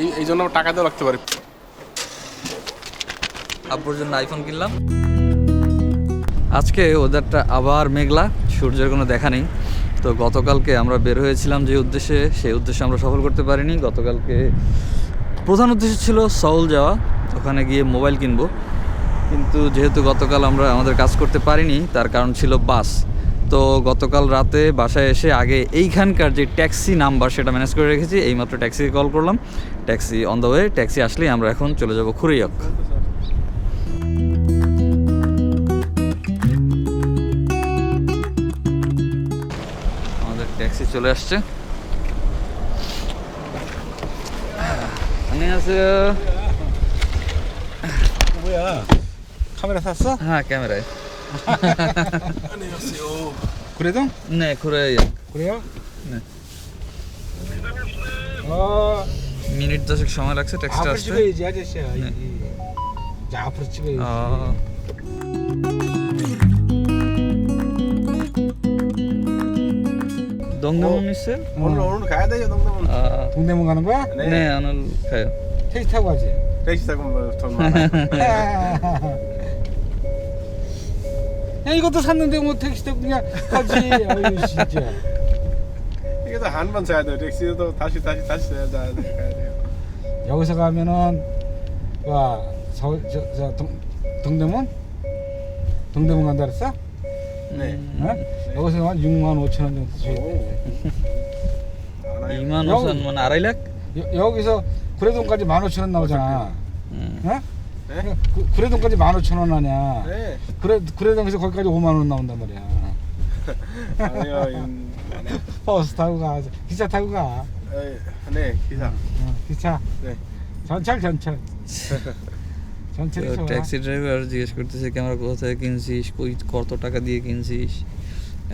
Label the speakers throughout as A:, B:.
A: এই এই জন্য টাকা দিয়ে রাখতে পারি।
B: আব্বুর জন্য আইফোন কিনলাম। আজকে ওয়েদারটা আবার মেঘলা, সূর্যের কোনো দেখা নেই। তো গতকালকে আমরা বের হয়েছিলাম যে উদ্দেশ্যে, সেই উদ্দেশ্যে আমরা সফল করতে পারিনি। গতকালকে প্রধান উদ্দেশ্য ছিল সউল যাওয়া, ওখানে গিয়ে মোবাইল কিনবো। কিন্তু যেহেতু গতকাল আমরা আমাদের কাজ করতে পারিনি, তার কারণ ছিল বাস তো গতকাল রাতে বাসায় এসে আগে এইখানকার যে ট্যাক্সি নাম্বার সেটা ম্যানেজ করে রেখেছি এইমাত্র ট্যাক্সিকে কল করলাম taxi on the way taxi আসলেই আমরা এখন চলে যাব খুরিয়ক আমাদের ট্যাক্সি চলে আসছে 안녕하세요.
C: 뭐야? 카메라 샀어?
B: হ্যাঁ ক্যামেরায়
C: 그래도?
B: 네 그래요.
C: 그래요?
B: 네.
C: 어,
B: মিনিট দশেক সময় লাগছে ট্যাক্সিটা
C: 앞으로
B: আসতে
C: 찍어야지 아저씨야.
B: 네.
C: 이, 자, 앞으로 찍어야지.
B: 아. 동대문 있어요?
A: 오늘 오늘 가야 돼요 동대문
B: 아,
C: 동대문 가는 거야?
A: 네.
B: 네 오늘 가요.
C: 택시 타고 가지.
A: 택시 타고 뭐돈 많아요
C: 야, 이것도 샀는데 뭐 택시 타고 그냥 가지. 아유 진짜.
A: 이게 다 한 번 사야 돼. 렉시도 다시 다시 다시 사야 돼.
C: 여기서 가면은 와 서울 저저동 동대문 동대문 간다 그랬어?
A: 네.
C: 어? 여기서 한 6만 5천 원 정도 주고. 오.
A: 2만 5천 원,
B: 2만 5천 원, 2만 5천
C: 원, 2만 5천 원, 2만 5천 원, 2만 5천 원, 2만 5천
B: 원,
C: 2만
A: 네?
C: 구, 구례동까지 1만 5천 원 하냐?
A: 네
C: 구례 구례동에서 거기까지 5만 원 나온단 말이야.
A: 아니요 음,
C: 버스 타고 가, 기차 타고 가.
A: 에이, 네 기사
C: 어, 기차.
A: 네
C: 전철 전철. 전철이
B: তো
C: 좋아.
B: ট্যাক্সি ড্রাইভার জিজ্ঞেস করতেছে ক্যামেরা কোথা থেকে কিনছিস কই কত টাকা দিয়ে কিনছিস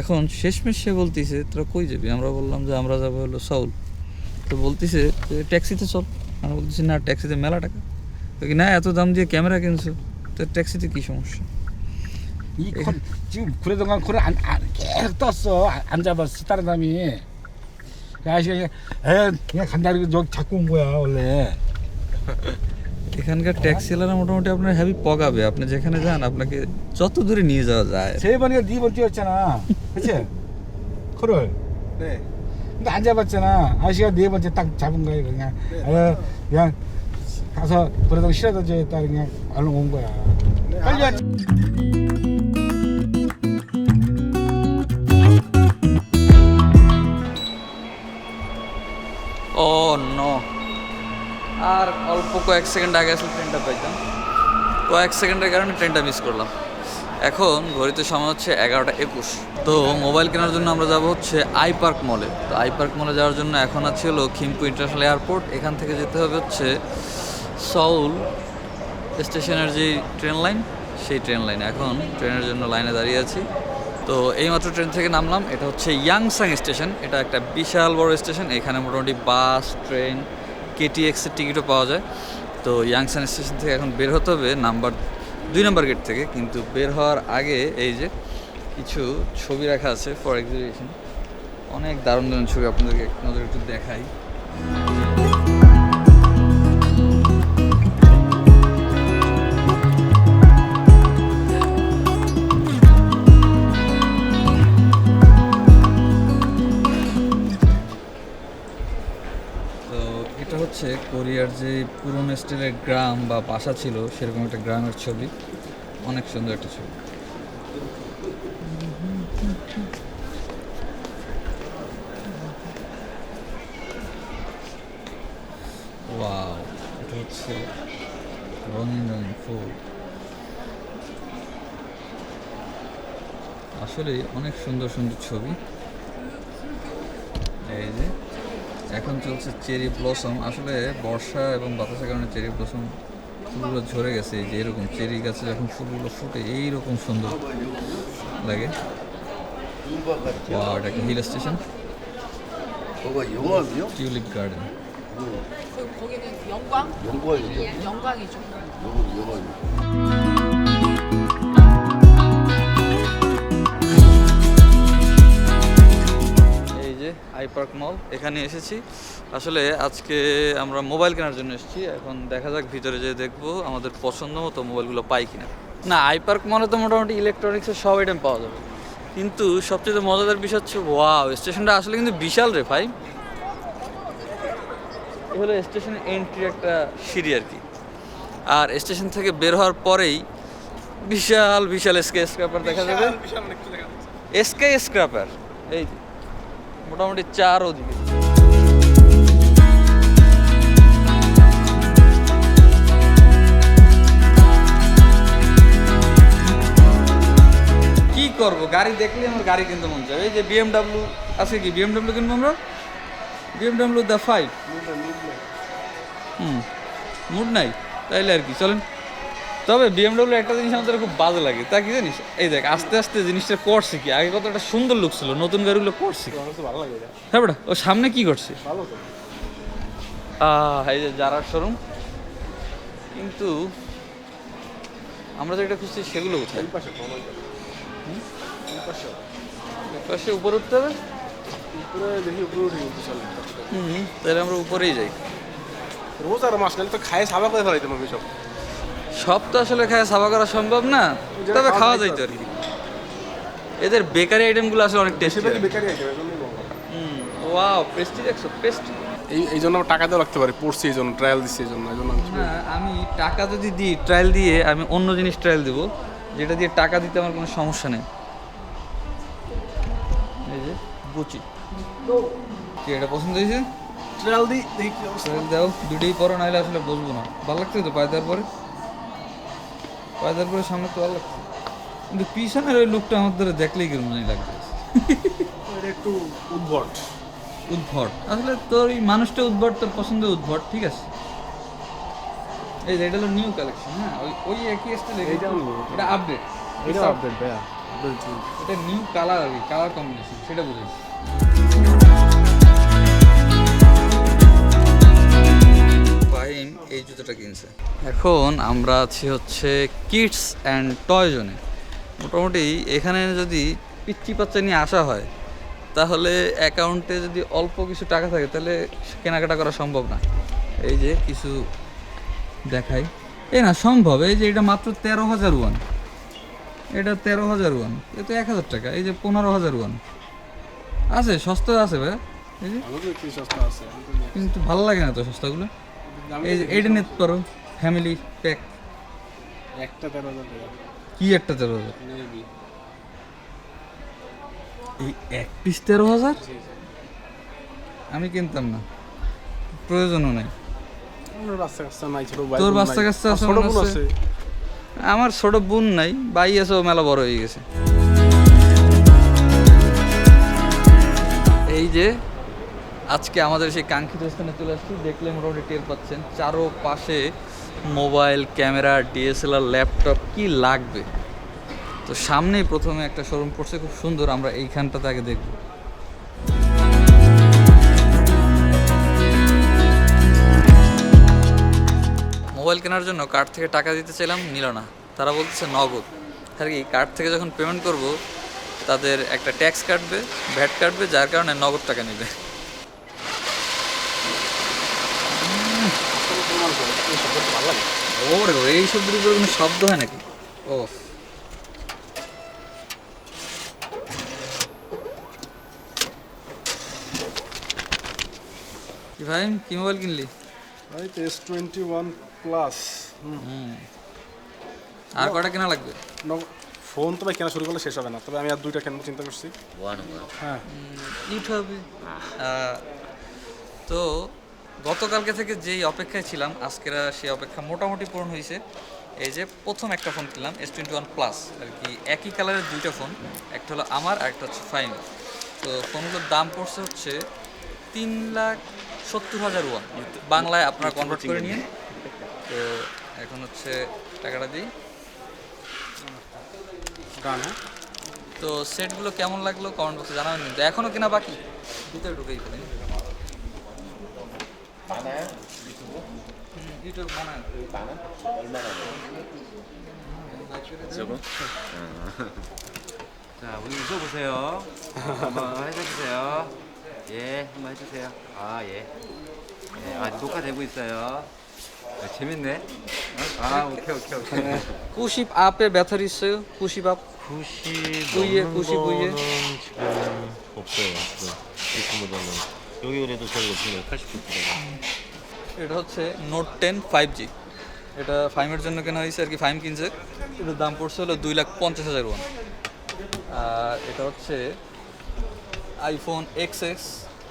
B: এখন শেষমেশ সে বলতিছে তোরা কই যাবি আমরা বললাম যে আমরা যাবো হলো সাউল তো বলতিছে যে ট্যাক্সিতে চল আমরা বলতেছি না ট্যাক্সিতে মেলা টাকা তো কি না এত দাম দিয়ে ক্যামেরা কিনছো তো ট্যাক্সিতে কি সমস্যা
C: 이 콘, 지금 구례동 간 코를 안, 안 계속 떴어. 안, 안 잡았어 다른 사람이. 그 아저씨가 그냥, 에 그냥 간다 그러고 여기 잡고 온 거야 원래.
B: এখানকার ট্যাক্সিওয়ালারা মোটামুটি আপনার হ্যাভি পগাবে আপনি যেখানে যান আপনাকে যত দূরে নিয়ে যাওয়া যায়
C: 세 번이가 네 번 뛰었잖아. 그치? 코를.
A: 네.
C: 근데 안 잡았잖아. 아저씨가 네 번째 딱 잡은 거야 그냥.
A: 네.
C: 에, 그냥 가서 구례동 실어다 줘야겠다 그냥 얼른 온 거야.
A: 네,
C: 빨리
A: 아,
C: 왔지.
B: ও নো আর অল্প কয়েক সেকেন্ড আগে আসলে ট্রেনটা পাইতাম কয়েক সেকেন্ডের কারণে ট্রেনটা মিস করলাম এখন ঘড়িতে সময় হচ্ছে এগারোটা একুশ তো মোবাইল কেনার জন্য আমরা যাব হচ্ছে আই পার্ক মলে তো আই পার্ক মলে যাওয়ার জন্য এখন আছে হলো খিমপু ইন্টারন্যাশনাল এয়ারপোর্ট এখান থেকে যেতে হবে হচ্ছে সউল স্টেশনের যে ট্রেন লাইন, সেই ট্রেন লাইন। এখন ট্রেনের জন্য লাইনে দাঁড়িয়ে আছি। তো এইমাত্র ট্রেন থেকে নামলাম। এটা হচ্ছে ইয়াংসাং স্টেশন। এটা একটা বিশাল বড় স্টেশন। এখানে মোটামুটি বাস, ট্রেন কেটিএক্সের টিকিটও পাওয়া যায়। তো ইয়াংসাং স্টেশন থেকে এখন বের হতে হবে নাম্বার দুই নাম্বার গেট থেকে। কিন্তু বের হওয়ার আগে এই যে কিছু ছবি রাখা আছে ফর এক্সিবিশন অনেক দারুণ দারুণ ছবি আপনাদেরকে নজর একটু দেখাই। কোরিয়ার যে পুরনো স্টাইলের গ্রাম বা বাসা ছিল, সেরকম একটা গ্রামের ছবি। অনেক সুন্দর একটা ছবি। ওয়াও, এটা হচ্ছে রঙিন ফুল। আসলে অনেক সুন্দর সুন্দর ছবি এই যে এখন চলছে চেরি ব্লসম আসলে বর্ষা এবং বাতাসের কারণে চেরি ব্লসম ফুলগুলো ঝরে গেছে এই যে এরকম চেরি গাছে যখন ফুলগুলো ফুটে এইরকম সুন্দর লাগে Wow, এটা একটা hill station
D: 그거 영화요?
B: Tulip garden
E: 그 거기는 영광?
D: 영화이죠.
E: 영광이죠.
D: 영화 영화.
B: park mall এখানে এসেছি। আসলে আজকে আমরা মোবাইল কেনার জন্য এসেছি। এখন দেখা যাক ভিতরে যেয়ে দেখব আমাদের পছন্দ মতো মোবাইলগুলো পাই কিনা। না আই পার্ক মলে তো মোটামুটি ইলেকট্রনিক্সের সব আইটেম পাওয়া যাবে। কিন্তু সবচেয়ে মজাদার বিষয় হচ্ছে ওয়াও স্টেশনটা আসলে কিন্তু বিশাল রে ভাই। এ হলো স্টেশনের এন্ট্রি একটা সিঁড়ি আর কি। আর স্টেশন থেকে বের হওয়ার পরেই বিশাল বিশাল স্কে স্ক্রাপার দেখা যাবে। এসকে স্ক্রাপার এই মোটামুটি চার ওদিকে কি করব? গাড়ি দেখলে আমার গাড়ি কিনতে মন চায়। এই যে বিএমডাব্লিউ আছে কি? বিএমডাব্লিউ কিনবো আমরা? বিএমডাব্লিউ দ্য ফাইভ হুম মুড নাই। তাইলে আর কি চলেন। তবে বিএমডব্লিউ একটা জিনিস আমাদের খুব বাজে লাগে। তা কি জানিস? এই দেখ আস্তে আস্তে জিনিসটা করছে কি? আগে কত একটা সুন্দর লুক ছিল নতুন গাড়িগুলো করছে কি?
A: ভালো লাগে
B: হ্যাঁ বেটা ও সামনে কি করছে?
A: ভালো তো।
B: এই যে যারার শোরুম কিন্তু আমরা যেটা খুঁজছি সেগুলো কোথায়?
A: পাশে
B: উপরে উঠতে হবে?
A: উপরে দেখি উপরে উঠে গেছে চলে
B: হুম তাহলে আমরা উপরেই যাই।
A: রোজ আর মাস গেলে তো খায় সাবা করে ফেলাইতাম আমি সব।
B: সব তো আসলে খাওয়া সাফা করা সম্ভব না তবে
A: খাওয়া যায়
B: যাইতো আর কি। এদের বেকারি আইটেমগুলো আসলে অনেক টেস্টি
A: বেকারি আইটেম বলব।
B: ওয়াও পেস্ট্রি দেখছ পেস্ট্রি
A: এই এই জন্য টাকা দেওয়া রাখতে পারে পড়ছি এই জন্য ট্রায়াল দিচ্ছি এই জন্য এই জন্য আমি
B: না আমি টাকা যদি দিই ট্রায়াল দিয়ে আমি অন্য জিনিস ট্রায়াল দেবো যেটা দিয়ে টাকা দিতে আমার কোনো সমস্যা নেই। এই যে গুচি কি এটা পছন্দ হয়েছে?
A: ট্রায়াল দিই
B: ট্রায়াল দাও দুটোই পরো নাহলে আসলে বসবো না। ভালো লাগছে তো পায়ে দেওয়ার পরে? পায়ে দেওয়ার পরে সামনে তো লাগছে কিন্তু পিছনের ওই লুকটা আমার ধরে দেখলেই জানি লাগছে।
A: এটা একটু উদ্ভট।
B: উদ্ভট। আসলে তোর এই মানুষটা উদ্ভট তোর পছন্দের উদ্ভট ঠিক আছে? এই যে এটা হলো নিউ কালেকশন হ্যাঁ? ওই ওই একই স্টাইল
A: এইটাও
B: এটা আপডেট
A: এটা আপডেট ভাইয়া।
B: এটা নিউ কালার আর কি কালার কম্বিনেশন সেটা বুঝেছি। ফাহিম এই জুতোটা কিনছে। এখন আমরা আছি হচ্ছে কিডস অ্যান্ড টয় জোনে। মোটামুটি এখানে যদি পিচ্চি পাচ্চা নিয়ে আসা হয় তাহলে অ্যাকাউন্টে যদি অল্প কিছু টাকা থাকে তাহলে কেনাকাটা করা সম্ভব না। এই যে কিছু দেখাই। এই না সম্ভব। এই যে এটা মাত্র তেরো হাজার ওয়ান। এটা তেরো হাজার ওয়ান। এ তো এক হাজার টাকা। এই যে পনেরো হাজার ওয়ান। আছে সস্তা আছে ভাই। কিন্তু ভালো লাগে না তো সস্তাগুলো? এইটা নিতে পারো। ফ্যামিলি প্যাক
A: একটা তেরো হাজার
B: কি একটা তেরো হাজার? এই এক পিস তেরো হাজার? আমি কিনতাম না। প্রয়োজনও
A: আমার নাই ছোট
B: তোর
A: বোন
B: বাচ্চা
A: নাই।
B: কাচ্চা
A: আমার ছোট বোন
B: আছে?
A: আছে।
B: আমার ছোট বোন নাই বাই আছে ও মেলা বড় হয়ে গেছে। এই যে আজকে আমাদের সেই কাঙ্ক্ষিত স্থানে চলে আসছি। দেখলে মোটামুটি টের পাচ্ছেন চারো পাশে মোবাইল ক্যামেরা, ডিএসএলআর, ল্যাপটপ, কি লাগবে? তো সামনেই প্রথমে একটা শোরুম পড়ছে, খুব সুন্দর, আমরা এইখানটাতে আগে দেখব। মোবাইল কেনার জন্য কার্ড থেকে টাকা দিতে চাইলাম নিল না তারা বলতেছে নগদ। আর কি কার্ড থেকে যখন পেমেন্ট করব, তাদের একটা ট্যাক্স কাটবে ভ্যাট কাটবে, যার কারণে নগদ টাকা নেবে। ওরে ওরে এই শব্দের উপরে কোনো শব্দ হয় নাকি? ও কি ভাই কি মোবাইল কিনলি?
A: তো এস টোয়েন্টি ওয়ান প্লাস
B: আর কটা কেনা লাগবে?
A: ফোন তো ভাই কেনা শুরু করলে শেষ হবে না তবে আমি আর দুইটা কেনার চিন্তা করছি। হ্যাঁ।
B: ইট হবে। তো গতকালকে থেকে যেই অপেক্ষায় ছিলাম আজকের সেই অপেক্ষা মোটামুটি পূরণ হয়েছে। এই যে প্রথম একটা ফোন কিনলাম এস টোয়েন্টি ওয়ান প্লাস আর কি একই কালারের দুইটা ফোন একটা হলো আমার আর একটা হচ্ছে ফাইন তো ফোনগুলোর দাম পড়ছে হচ্ছে তিন লাখ সত্তর হাজার ওয়ান। বাংলায় আপনারা কনভার্ট করে নিন। তো এখন হচ্ছে টাকাটা দিই।
A: হ্যাঁ?
B: তো সেটগুলো কেমন লাগল কমেন্ট বক্সে জানাবেন কিন্তু এখনও কেনা বাকি। ভিতরে ঢুকেই ফেলেন 많아요? 유튜브? 많아요. 많아? 얼마나 많아?
F: 저거? 자, 우리 웃어보세요. 한번 해주세요.
G: 예, 한번 해주세요. 아, 예. 예 아, 녹화되고 있어요. 아, 재밌네. 아, 아 오케이, 오케이, 오케이.
B: 90 앞에 배터리 있어요? 90 앞?
H: 90
B: 위에, 90
H: 지금 없어요. 지금. 90보다는. 여기 그래도 저기 없습니다. 80%가.
B: এটা হচ্ছে নোট টেন ফাইভ জি এটা ফাইভের জন্য কেনা হয়েছে আর কি ফাইভ কিনছে এটার দাম পড়ছে হলো দুই লাখ পঞ্চাশ হাজার ওয়ান আর এটা হচ্ছে আইফোন এক্স এক্স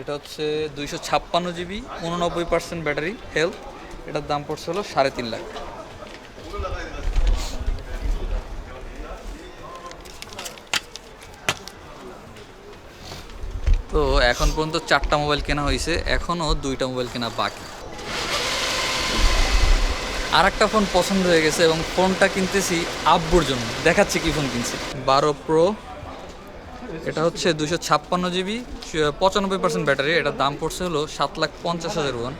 B: এটা হচ্ছে দুইশো ছাপ্পান্ন জিবি উননব্বই পার্সেন্ট ব্যাটারি হেলথ এটার দাম পড়ছে হলো সাড়ে তিন লাখ তো এখন পর্যন্ত চারটা মোবাইল কেনা হয়েছে, এখনও দুইটা মোবাইল কেনা বাকি। আর একটা ফোন পছন্দ হয়ে গেছে এবং ফোনটা কিনতেছি আব্বুর জন্য। দেখাচ্ছি কি ফোন কিনছি। বারো প্রো, এটা হচ্ছে দুশো ছাপ্পান্ন জিবি, পঁচানব্বই পার্সেন্ট ব্যাটারি, এটার দাম পড়ছে হলো সাত লাখ পঞ্চাশ হাজার ওয়ান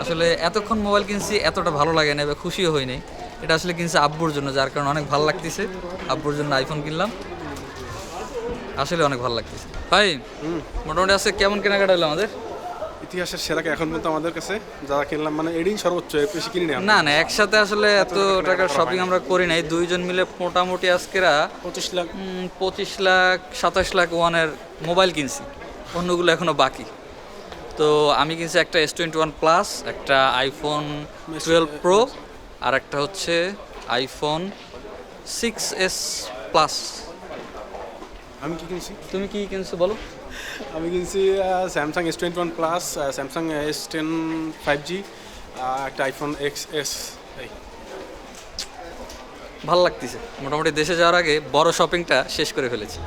B: আসলে এতক্ষণ মোবাইল কিনছি, এতটা ভালো লাগে না বা খুশিও হয়নি এটা আসলে কিনছে আব্বুর জন্য, যার কারণে অনেক ভালো লাগতেছে। আব্বুর জন্য আইফোন কিনলাম। আসলে অনেক ভালো লাগতেছে। ভাই মোটামুটি আজকে কেমন কেনাকাটা হলো আমাদের?
A: ইতিহাসের সেরাকে এখন পর্যন্ত আমাদের কাছে যারা কিনলাম মানে এডিং সর্বোচ্চ বেশি কিনি না।
B: না না একসাথে আসলে এত টাকার শপিং আমরা করি নাই। দুইজন মিলে মোটামুটি আজকেরা
A: পঁচিশ লাখ।
B: পঁচিশ লাখ সাতাশ লাখ ওয়ানের মোবাইল কিনছি। অন্যগুলো এখনও বাকি। তো আমি কিনছি একটা এস টোয়েন্টি ওয়ান প্লাস একটা আইফোন টুয়েলভ প্রো আর একটা হচ্ছে আইফোন সিক্স এস প্লাস
A: আমি কি কিনছি?
B: তুমি কি কিনছো বলো।
A: আমি কিনছি Samsung S twenty one plus Samsung S ten five G একটা আইফোন এক্স এস এই।
B: ভালো লাগতেছে। মোটামুটি দেশে যাওয়ার আগে বড় শপিংটা শেষ করে ফেলেছি।